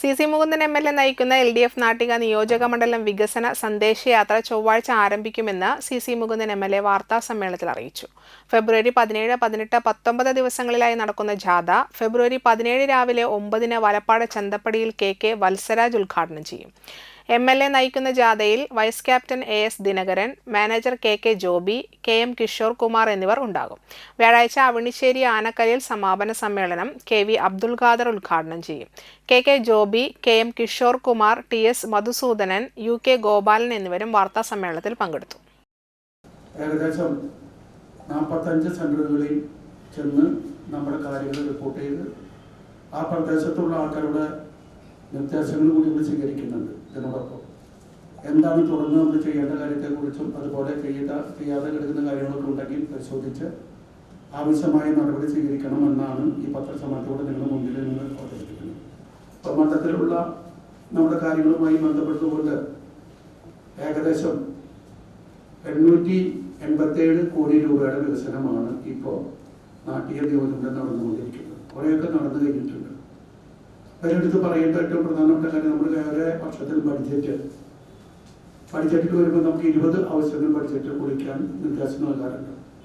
C C Mukundan M L A നയിക്കുന്ന L D F Nattika നിയോജക മണ്ഡലം വികസന സന്ദേശയാത്ര ചൊവ്വാഴ്ച ആരംഭിക്കുമെന്ന് C C Mukundan M L A വാർത്താ സമ്മേളനത്തിൽ അറിയിച്ചു. ഫെബ്രുവരി പതിനേഴ് പതിനെട്ട് പത്തൊമ്പത് ദിവസങ്ങളിലായി നടക്കുന്ന ജാഥ ഫെബ്രുവരി പതിനേഴ് രാവിലെ ഒമ്പതിന് വലപ്പാട് ചന്തപ്പടിയിൽ കെ കെ വത്സരാജ് ഉദ്ഘാടനം ചെയ്യും. എം എൽ എ നയിക്കുന്ന ജാഥയിൽ vice captain A S Dinakaran manager K K Joby K M Kishore Kumar എന്നിവർ ഉണ്ടാകും. വ്യാഴാഴ്ച അവണിശ്ശേരി ആനക്കരയിൽ സമാപന സമ്മേളനം കെ വി അബ്ദുൽ ഖാദർ ഉദ്ഘാടനം ചെയ്യും. K K Joby K M Kishore Kumar T S Madhusoodanan U K Gopalan എന്നിവരും വാർത്താ സമ്മേളനത്തിൽ പങ്കെടുത്തു. ഏകദേശം നാൽപ്പത്തഞ്ച് സെന്ററുകളിൽ ചെന്ന് നമ്മുടെ കാര്യങ്ങൾ റിപ്പോർട്ട് ചെയ്ത് ആ പ്രദേശത്തുള്ള ആൾക്കാരുടെ നിർദ്ദേശങ്ങൾ കൂടി ഇവിടെ സ്വീകരിക്കുന്നുണ്ട് ഇതിനോടൊപ്പം എന്താണ് തുടർന്ന് നമ്മൾ ചെയ്യേണ്ട കാര്യത്തെക്കുറിച്ചും അതുപോലെ ചെയ്ത ചെയ്യാതെ കിടക്കുന്ന കാര്യങ്ങളൊക്കെ ഉണ്ടെങ്കിൽ പരിശോധിച്ച് ആവശ്യമായ നടപടി സ്വീകരിക്കണം എന്നാണ് ഈ പത്രസമ്മേളനത്തോടെ നിങ്ങളുടെ മുന്നിൽ നിന്ന് അവതരിപ്പിക്കുന്നത്. അപ്പം നമ്മുടെ കാര്യങ്ങളുമായി ബന്ധപ്പെട്ടുകൊണ്ട് ഏകദേശം എണ്ണൂറ്റി എൺപത്തേഴ് കോടി രൂപയുടെ വികസനമാണ് ഇപ്പോൾ നാട്ടിക നിയോജനം നടന്നുകൊണ്ടിരിക്കുന്നത്. കുറേയൊക്കെ നടന്നു കഴിഞ്ഞിട്ടുണ്ട്. അതിനടുത്ത് പറയേണ്ട ഏറ്റവും പ്രധാനപ്പെട്ട കാര്യം നമ്മൾ വേറെ വർഷത്തിൽ ബഡ്ജറ്റ് ബഡ്ജറ്റിൽ വരുമ്പോൾ നമുക്ക് ഇരുപത് അവസരങ്ങൾ ബഡ്ജറ്റ് കുറിക്കാൻ നിർദ്ദേശം നൽകാറുണ്ട്.